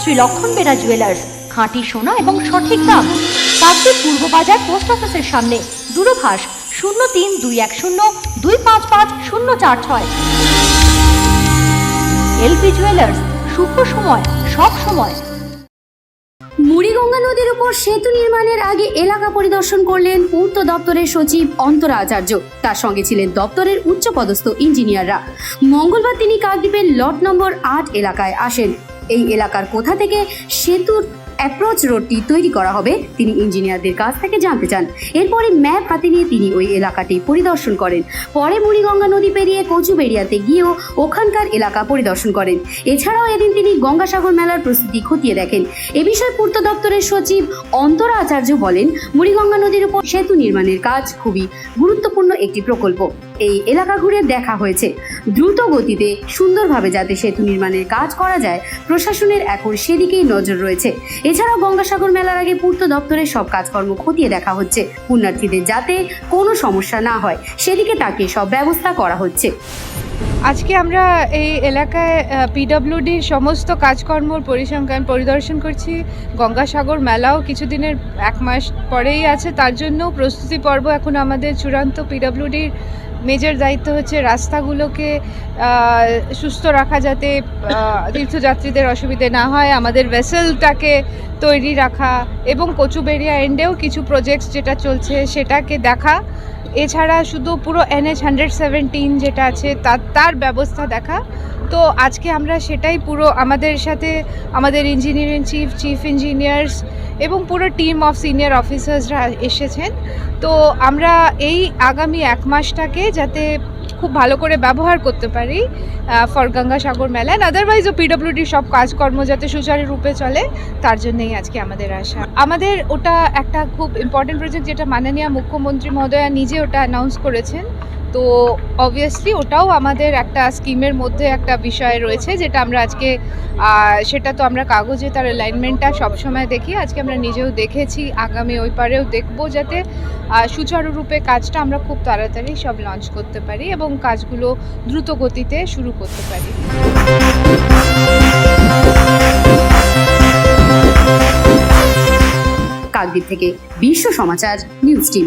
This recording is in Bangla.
শ্রী লক্ষণ বেরা জুয়েলার্স খাঁটি সোনা এবং সঠিক দাম। কাকদ্বীপ পূর্ব বাজার পোস্ট অফিসের সামনে, দূরভাষ শূন্য তিন দুই এক শূন্য দুই পাঁচ পাঁচ শূন্য চার ছয়। এলপি জুয়েলার্স শুভ সময়, সব সময়। মুড়িগঙ্গা নদীর উপর সেতু নির্মাণের আগে এলাকা পরিদর্শন করলেন পূর্ত দপ্তরের সচিব অন্তরা আচার্য। তার সঙ্গে ছিলেন দপ্তরের উচ্চপদস্থ ইঞ্জিনিয়াররা। মঙ্গলবার তিনি কাকদ্বীপের লট নম্বর আট এলাকায় আসেন। এই এলাকার কোথা থেকে সেতুর অ্যাপ্রোচ রোডটি তৈরি করা হবে, তিনি ইঞ্জিনিয়ারদের কাছ থেকে জানতে চান। এরপরে ম্যাপ হাতে নিয়ে তিনি ওই এলাকাটি পরিদর্শন করেন। পরে মুড়িগঙ্গা নদী পেরিয়ে কচুবেড়িয়াতে গিয়েও ওখানকার এলাকা পরিদর্শন করেন। এছাড়াও এদিন তিনি গঙ্গাসাগর মেলার প্রস্তুতি খতিয়ে দেখেন। এ বিষয়ে পূর্ত দপ্তরের সচিব অন্তরা আচার্য বলেন মুড়িগঙ্গা নদীর উপর সেতু নির্মাণের কাজ খুবই গুরুত্বপূর্ণ একটি প্রকল্প। এই এলাকা ঘুরে দেখা হয়েছে। দ্রুত গতিতে, সুন্দরভাবে যাতে সেতু নির্মাণের কাজ করা যায়, প্রশাসনের এখন সেদিকেই নজর রয়েছে। এছাড়াও গঙ্গাসাগর মেলার আগে পূর্ত দপ্তরের সব কাজকর্ম খতিয়ে দেখা হচ্ছে। পুণ্যার্থীদের যাতে কোনো সমস্যা না হয়, সেদিকে তাকে সব ব্যবস্থা করা হচ্ছে। আজকে আমরা এই এলাকায় পিডব্লিউডির সমস্ত কাজকর্ম পরিসংখ্যান পরিদর্শন করছি। গঙ্গাসাগর মেলাও কিছুদিনের, এক মাস পরেই আছে। তার জন্য প্রস্তুতি পর্ব এখন আমাদের চূড়ান্ত। পিডব্লিউডির মেজর দায়িত্ব হচ্ছে রাস্তাগুলোকে সুস্থ রাখা যাতে তীর্থযাত্রীদের অসুবিধে না হয়, আমাদের ভেসেলটাকে তৈরি রাখা এবং কচুবেড়িয়া এন্ডেও কিছু প্রজেক্টস যেটা চলছে সেটাকে দেখা। এছাড়া শুধু পুরো এনএচ হান্ড্রেড সেভেন্টিন যেটা আছে তার তার ব্যবস্থা দেখা। তো আজকে আমরা সেটাই পুরো আমাদের সাথে, আমাদের ইঞ্জিনিয়ারিং চিফ চিফ ইঞ্জিনিয়ার্স এবং পুরো টিম অফ সিনিয়র অফিসার্সরা এসেছেন। তো আমরা এই আগামী এক মাসটাকে যাতে খুব ভালো করে ব্যবহার করতে পারি ফর গঙ্গাসাগর মেলা অ্যান্ড আদারওয়াইজও পিডব্লিউডি সব কাজকর্ম যাতে সুচারুরূপে চলে, তার জন্যেই আজকে আমাদের আসা। আমাদের ওটা একটা খুব ইম্পর্টেন্ট প্রজেক্ট যেটা মাননীয় মুখ্যমন্ত্রী মহোদয়া নিজে ওটা অ্যানাউন্স করেছেন। তো অবভিয়াসলি ওটাও আমাদের একটা স্কিমের মধ্যে একটা বিষয় রয়েছে, যেটা আমরা আজকে সেটা তো আমরা কাগজে তার অ্যালাইনমেন্টটা সবসময় দেখি। আজকে আমরা নিজেও দেখেছি, আগামী ওই পারেও দেখব যাতে সুচারুরূপে কাজটা আমরা খুব তাড়াতাড়ি সব লঞ্চ করতে পারি এবং কাজগুলো দ্রুত গতিতে শুরু করতে পারি। কাকদ্বীপ থেকে Biswa Samachar, news team.